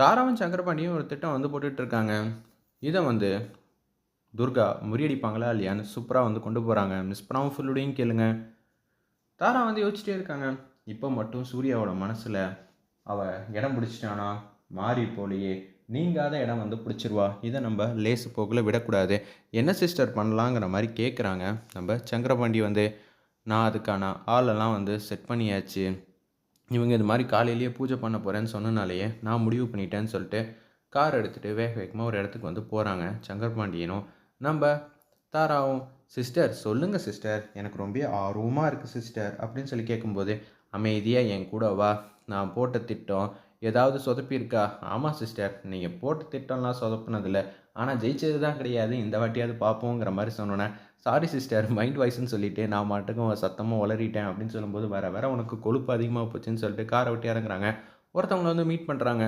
தாராவும் சங்கரபாண்டியும் ஒரு திட்டம் வந்து போட்டுட்டு இருக்காங்க இதை வந்து துர்கா முறியடிப்பாங்களா இல்லையான்னு சூப்பராக வந்து கொண்டு போகிறாங்க மிஸ் பண்ணாமல் ஃபுல்லுடையும் கேளுங்க. தாரா வந்து யோசிச்சிட்டே இருக்காங்க. இப்போ மட்டும் சூர்யாவோட மனசில் அவள் இடம் பிடிச்சிட்டானா? மாறி போலையே. நீங்காத இடம் வந்து பிடிச்சிருவா. இதை நம்ம லேசு போக்கில் விடக்கூடாது. என்ன சிஸ்டர் பண்ணலாங்கிற மாதிரி கேட்குறாங்க நம்ம சங்கரபாண்டி வந்து நான் அதுக்கான ஆளெல்லாம் வந்து செட் பண்ணியாச்சு. இவங்க இது மாதிரி காலையிலேயே பூஜை பண்ண போகிறேன்னு சொன்னனாலேயே நான் முடிவு பண்ணிட்டேன்னு சொல்லிட்டு கார் எடுத்துகிட்டு வேக வேகமாக ஒரு இடத்துக்கு வந்து போகிறாங்க சங்கர்பாண்டியனும் நம்ம தாராவும் சிஸ்டர் சொல்லுங்கள் சிஸ்டர். எனக்கு ரொம்ப ஆர்வமாக இருக்குது சிஸ்டர் அப்படின்னு சொல்லி கேட்கும்போது அமைதியாக என் கூட வா. நான் போட்ட திட்டம் ஏதாவது சொதப்பியிருக்கா? ஆமாம் சிஸ்டர். நீங்கள் போட்ட திட்டம்லாம் சொதப்புனதில்ல. ஆனால் ஜெயிச்சது தான் கிடையாது. இந்த வாட்டியாவது பார்ப்போங்கிற மாதிரி சொன்னோன்னே சாரி சிஸ்டர் மைண்ட் வாய்ஸ்னு சொல்லிட்டு நான் மாட்டுக்கும் சத்தமாக உளறிட்டேன். அப்படின்னு சொல்லும்போது வர வர உனக்கு கொழுப்பு அதிகமாக போச்சுன்னு சொல்லிட்டு காரை விட்டு இறங்குறாங்க. ஒருத்தவங்கள வந்து மீட் பண்ணுறாங்க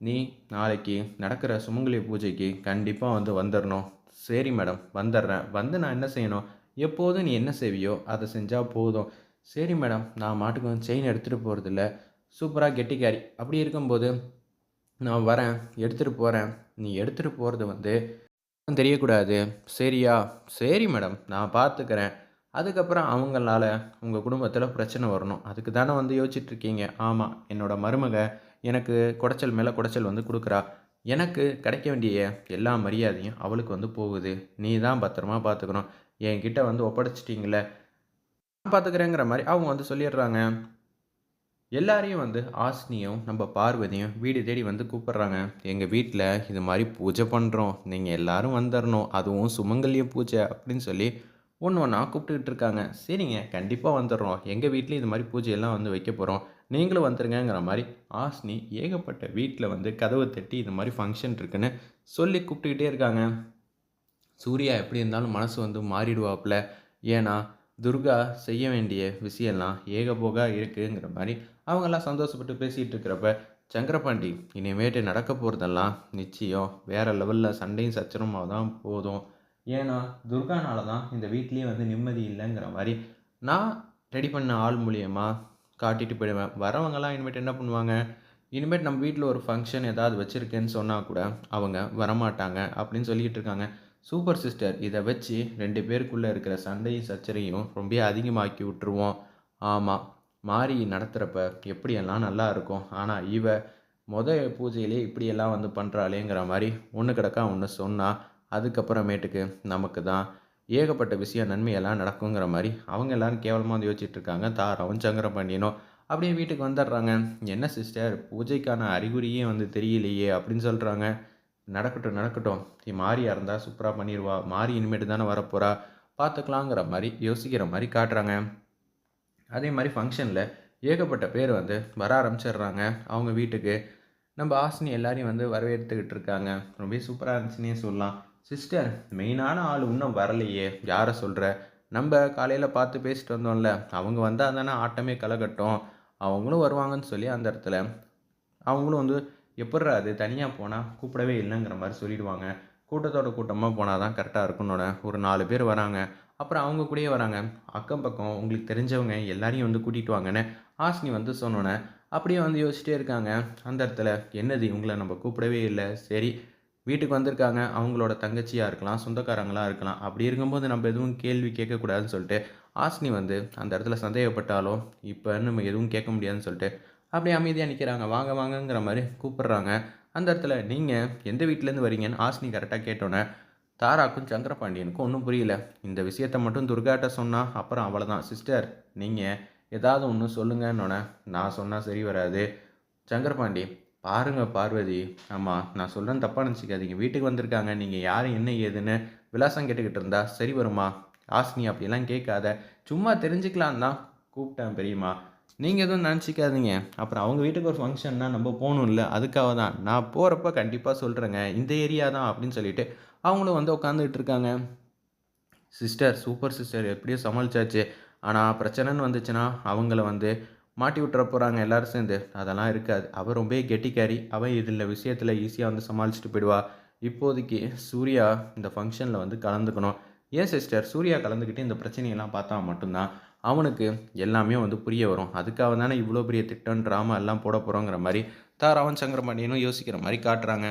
நீ நாளைக்கு நடக்கிற சுமங்கலி பூஜைக்கு கண்டிப்பாக வந்து வந்துடணும் சரி மேடம் வந்துடுறேன் வந்து நான் என்ன செய்யணும்? எப்போதும் நீ என்ன செய்வியோ அதை செஞ்சால் போதும். சரி மேடம் நான் மாட்டுக்கு செயின் எடுத்துகிட்டு போகிறதில்ல சூப்பராக கெட்டிக்காரி அப்படி இருக்கும்போது நான் வரேன் எடுத்துகிட்டு போகிறேன் நீ எடுத்துகிட்டு போகிறது வந்து தெரியக்கூடாது. சரியா? சரி மேடம் நான் பார்த்துக்கிறேன் அதுக்கப்புறம் அவங்களால உங்கள் குடும்பத்தில் பிரச்சனை வரணும். அதுக்கு தானே வந்து யோசிச்சுட்ருக்கீங்க ஆமாம் என்னோடய மருமக எனக்கு குடைச்சல் மேலே குடைச்சல் வந்து கொடுக்குறா. எனக்கு கிடைக்க வேண்டிய எல்லா மரியாதையும் அவளுக்கு வந்து போகுது. நீ தான் பத்திரமா பார்த்துக்கணும் என்கிட்ட வந்து ஒப்படைச்சிட்டிங்களே. நான் பார்த்துக்கிறேங்கிற மாதிரி அவங்க வந்து சொல்லிடுறாங்க. எல்லாரையும் வந்து ஆஸ்னியும் நம்ம பார்வதியும் வீடு தேடி வந்து கூப்பிட்றாங்க. எங்கள் வீட்டில் இது மாதிரி பூஜை பண்ணுறோம் நீங்கள் எல்லாரும் வந்துடணும் அதுவும் சுமங்கல்ய பூஜை அப்படின்னு சொல்லி ஒன்று ஒன்றா கூப்பிட்டுக்கிட்டு இருக்காங்க. சரிங்க கண்டிப்பாக வந்துடுறோம். எங்கள் வீட்லேயும் இது மாதிரி பூஜையெல்லாம் வந்து வைக்க போகிறோம் நீங்களும் வந்துருங்கிற மாதிரி ஆஸ்னி ஏகப்பட்ட வீட்டில் வந்து கதவை தட்டி இது மாதிரி ஃபங்க்ஷன் இருக்குன்னு சொல்லி கூப்பிட்டுக்கிட்டே இருக்காங்க. சூர்யா எப்படி இருந்தாலும் மனசு வந்து மாறிடுவாப்புல. ஏன்னா துர்கா செய்ய வேண்டிய விஷயம்லாம் ஏகபோக இருக்குங்கிற மாதிரி அவங்கெல்லாம் சந்தோஷப்பட்டு பேசிகிட்டு இருக்கிறப்ப சங்கரபாண்டி இனிமேட்டு நடக்க போகிறதெல்லாம் நிச்சயம் வேறு லெவலில் சண்டையும் சச்சரமாக தான் போதும். ஏன்னா துர்கானால தான் இந்த வீட்லேயே வந்து நிம்மதி இல்லைங்கிற மாதிரி நான் ரெடி பண்ண ஆள் மூலியமாக காட்டிட்டு போயிடுவேன். வரவங்கெல்லாம் இனிமேட்டு என்ன பண்ணுவாங்க? இனிமேட் நம்ம வீட்டில் ஒரு ஃபங்க்ஷன் ஏதாவது வச்சுருக்கேன்னு சொன்னால் கூட அவங்க வரமாட்டாங்க அப்படின்னு சொல்லிக்கிட்டு இருக்காங்க சூப்பர் சிஸ்டர் இதை வச்சு ரெண்டு பேருக்குள்ளே இருக்கிற சண்டையும் சச்சரையும் ரொம்ப அதிகமாக்கி விட்டுருவோம். ஆமாம் மாறி நடத்துகிறப்ப எப்படியெல்லாம் நல்லா இருக்கும்? ஆனால் இவ முத பூஜையிலே இப்படியெல்லாம் வந்து பண்ணுறாளேங்கிற மாதிரி ஒன்று கிடக்கா ஒன்று சொன்னால் அதுக்கப்புறமேட்டுக்கு நமக்கு தான் ஏகப்பட்ட விஷயம் நன்மையெல்லாம் நடக்குங்கிற மாதிரி அவங்க எல்லாரும் கேவலமாக வந்து யோசிச்சுட்ருக்காங்க தாராவும் சங்கரபாண்டியனும் அப்படியே வீட்டுக்கு வந்துடுறாங்க. என்ன சிஸ்டர் பூஜைக்கான அறிகுறியே வந்து தெரியலையே அப்படின்னு சொல்கிறாங்க நடக்கட்டும் நடக்கட்டும். நீ மாறியாக இருந்தால் சூப்பராக பண்ணிடுவா மாறி இனிமேட்டு தானே வரப்போகிறா பார்த்துக்கலாங்கிற மாதிரி யோசிக்கிற மாதிரி காட்டுறாங்க. அதே மாதிரி ஃபங்க்ஷனில் ஏகப்பட்ட பேர் வந்து வர ஆரம்பிச்சிடுறாங்க. அவங்க வீட்டுக்கு. நம்ம ஆசினி எல்லாரையும் வந்து வரவேற்றுக்கிட்டு இருக்காங்க. ரொம்ப சூப்பராக இருந்துச்சுன்னே சொல்லலாம். சிஸ்டர் மெயினான ஆள் இன்னும் வரலையே. யாரை சொல்கிற நம்ம காலையில் பார்த்து பேசிட்டு வந்தோம்ல. அவங்க வந்தால் தானே ஆட்டமே கலகட்டும். அவங்களும் வருவாங்கன்னு சொல்லி அந்த இடத்துல. அவங்களும் வந்து எப்பட்றா அது தனியாக போனால் கூப்பிடவே இல்லைங்கிற மாதிரி சொல்லிடுவாங்க. கூட்டத்தோட கூட்டமாக போனால் தான் கரெக்டாக இருக்குன்னோட ஒரு நாலு பேர் வராங்க. அப்புறம் அவங்க கூடயே வராங்க. அக்கம் பக்கம் உங்களுக்கு தெரிஞ்சவங்க எல்லாரையும் வந்து கூட்டிகிட்டு வாங்கன்னு ஆசினி வந்து சொன்னோன்னே அப்படியே வந்து யோசிச்சிட்டே இருக்காங்க. அந்த இடத்துல என்னது இவங்களை நம்ம கூப்பிடவே இல்லை. சரி வீட்டுக்கு வந்திருக்காங்க. அவங்களோட தங்கச்சியாக இருக்கலாம் சொந்தக்காரங்களாக இருக்கலாம். அப்படி இருக்கும்போது நம்ம எதுவும் கேள்வி கேட்கக்கூடாதுன்னு சொல்லிட்டு ஆசினி வந்து அந்த இடத்துல சந்தேகப்பட்டாலும் இப்போ நம்ம எதுவும் கேட்க முடியாதுன்னு சொல்லிட்டு அப்படியே அமைதியாக நிற்கிறாங்க வாங்க வாங்கங்கிற மாதிரி கூப்பிட்றாங்க. அந்த இடத்துல நீங்கள் எந்த வீட்டிலேருந்து வரீங்கன்னு ஆசினி கரெக்டாக கேட்டோன்னே தாராக்கும் சங்கரபாண்டியனுக்கும் ஒன்றும் புரியல. இந்த விஷயத்த மட்டும் துர்காட்ட சொன்னால் அப்புறம் அவ்வளோதான் சிஸ்டர் நீங்கள் ஏதாவது ஒன்று சொல்லுங்கன்னொன்னே நான் சொன்னால் சரி வராது. சங்கரபாண்டி பாருங்க பார்வதி. ஆமாம் நான் சொல்கிறேன் தப்பாக நினச்சிக்காதீங்க. வீட்டுக்கு வந்திருக்காங்க. நீங்கள் யார் என்ன ஏதுன்னு விலாசம் கேட்டுக்கிட்டு இருந்தா சரி வருமா? ஆசினி அப்படிலாம் கேட்காத. சும்மா தெரிஞ்சுக்கலாம் தான் கூப்பிட்டேன் பெரியம்மா. நீங்கள் எதுவும் நினச்சிக்காதீங்க. அப்புறம் அவங்க வீட்டுக்கு ஒரு ஃபங்க்ஷன்னா நம்ம போகணும்ல அதுக்காக தான். நான் போகிறப்ப கண்டிப்பாக சொல்கிறேங்க இந்த ஏரியா தான் அப்படின்னு சொல்லிட்டு அவங்களும் வந்து உட்காந்துக்கிட்டு இருக்காங்க. சிஸ்டர் சூப்பர் சிஸ்டர் எப்படியோ சமாளிச்சாச்சு. ஆனால் பிரச்சனைன்னு வந்துச்சுன்னா அவங்கள வந்து மாட்டி விட்டுற போகிறாங்க எல்லோரும் சேர்ந்து. அதெல்லாம் இருக்காது. அவள் ரொம்ப கெட்டிக்காரி. அவள் இதில் விஷயத்தில் ஈஸியாக வந்து சமாளிச்சுட்டு போயிடுவா. இப்போதைக்கு சூர்யா இந்த ஃபங்க்ஷனில் வந்து கலந்துக்கணும். ஏன் சிஸ்டர் சூர்யா கலந்துக்கிட்டு இந்த பிரச்சனையெல்லாம் பார்த்தா மட்டும்தான். அவனுக்கு எல்லாமே வந்து புரிய வரும். அதுக்காக தானே இவ்வளோ பெரிய திட்டம் ட்ராமா எல்லாம் போட போகிறோங்கிற மாதிரி தா தாராவும் சங்கரபாண்டியனும் யோசிக்கிற மாதிரி காட்டுறாங்க.